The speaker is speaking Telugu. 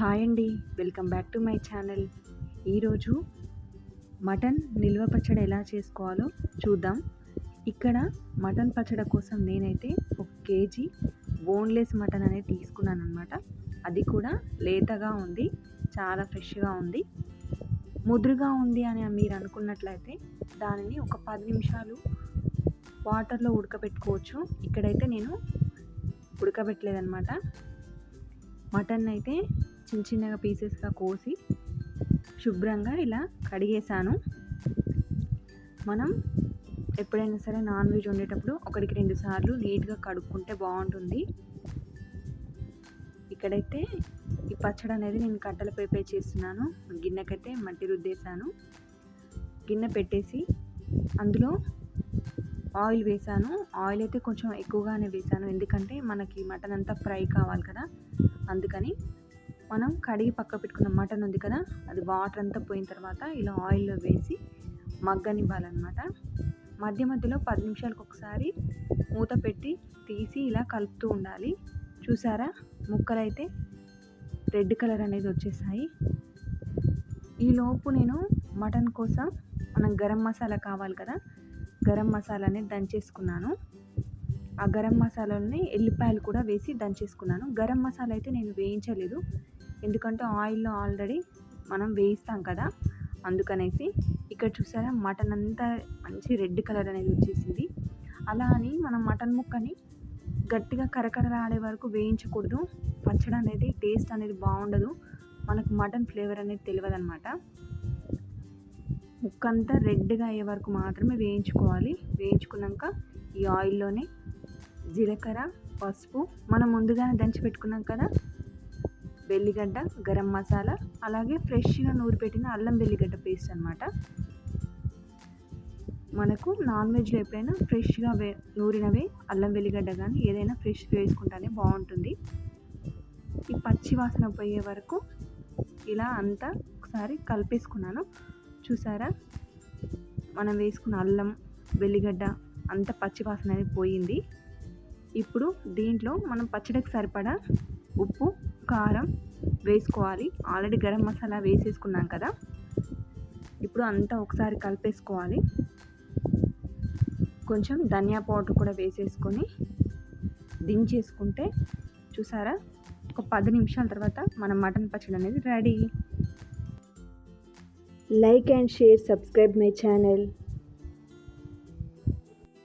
హాయ్ అండి. Welcome back to my channel. ఈరోజు మటన్ నిల్వ పచ్చడి ఎలా చేసుకోవాలో చూద్దాం. ఇక్కడ మటన్ పచ్చడి కోసం నేనైతే ఒక కేజీ బోన్లెస్ మటన్ అనేది తీసుకున్నాను అనమాట అది కూడా లేతగా ఉంది చాలా ఫ్రెష్గా ఉంది. ముదురుగా ఉంది అని మీరు అనుకున్నట్లయితే దానిని ఒక పది నిమిషాలు వాటర్లో ఉడకబెట్టుకోవచ్చు. ఇక్కడైతే నేను ఉడకబెట్టలేదన్నమాట. మటన్ అయితే చిన్న చిన్నగా పీసెస్గా కోసి శుభ్రంగా ఇలా కడిగేసాను మనం ఎప్పుడైనా సరే నాన్ వెజ్ వండేటప్పుడు ఒకటికి రెండు సార్లు నీట్గా కడుక్కుంటే బాగుంటుంది. ఇక్కడైతే ఈ పచ్చడి అనేది నేను కట్టెల ప్రిపేర్ చేస్తున్నాను. గిన్నెకైతే మట్టి రుద్దేశాను. గిన్నె పెట్టేసి అందులో ఆయిల్ వేసాను ఆయిల్ అయితే కొంచెం ఎక్కువగానే వేసాను ఎందుకంటే మనకి మటన్ అంతా ఫ్రై కావాలి కదా. అందుకని మనం కడిగి పక్క పెట్టుకున్న మటన్ ఉంది కదా అది వాటర్ అంతా పోయిన తర్వాత ఇలా ఆయిల్లో వేసి మగ్గనివ్వాలన్నమాట. మధ్య మధ్యలో పది నిమిషాలకు ఒకసారి మూత పెట్టి తీసి ఇలా కలుపుతూ ఉండాలి. చూసారా? ముక్కలు అయితే రెడ్ కలర్ అనేది వచ్చేసాయి. ఈలోపు నేను మటన్ కోసం మనం గరం మసాలా కావాలి కదా గరం మసాలా అనేది దంచేసుకున్నాను. ఆ గరం మసాలాని ఎల్లిపాయలు కూడా వేసి దంచేసుకున్నాను. గరం మసాలా అయితే నేను వేయించలేదు. ఎందుకంటే ఆయిల్లో ఆల్రెడీ మనం వేయిస్తాం కదా అందుకనేసి ఇక్కడ చూసారా మటన్ అంతా మంచి రెడ్ కలర్ అనేది వచ్చేసింది. అలా అని మనం మటన్ ముక్కని గట్టిగా కరకరలాడే వరకు వేయించకూడదు. పచ్చడి అనేది టేస్ట్ అనేది బాగుండదు. మనకు మటన్ ఫ్లేవర్ అనేది తెలియదు అనమాట ముక్క అంతా రెడ్గా అయ్యే వరకు మాత్రమే వేయించుకోవాలి. వేయించుకున్నాక ఈ ఆయిల్లోనే జీలకర్ర పసుపు మనం ముందుగానే దంచి పెట్టుకున్నాం కదా వెల్లిగడ్డ గరం మసాలా అలాగే ఫ్రెష్గా నూరి పెట్టిన అల్లం వెల్లిగడ్డ పేస్ట్ అనమాట మనకు నాన్ వెజ్లో ఎప్పుడైనా ఫ్రెష్గా వే నూరినవే అల్లం వెల్లిగడ్డ కానీ ఏదైనా ఫ్రెష్ వేసుకుంటానే బాగుంటుంది ఈ పచ్చి వాసన పోయే వరకు ఇలా అంతా ఒకసారి కలిపేసుకున్నాను. చూసారా? మనం వేసుకున్న అల్లం వెల్లిగడ్డ అంత పచ్చి వాసన అనేది పోయింది. ఇప్పుడు దీంట్లో మనం పచ్చడికి సరిపడా ఉప్పు కారం వేసుకోవాలి. ఆల్రెడీ గరం మసాలా వేసేసుకున్నాం కదా. ఇప్పుడు అంతా ఒకసారి కలిపేసుకోవాలి. కొంచెం ధనియా పౌడర్ కూడా వేసేసుకొని దించేసుకుంటే చూసారా? ఒక పది నిమిషాల తర్వాత మన మటన్ పచ్చడి అనేది ready. Like and share subscribe my channel.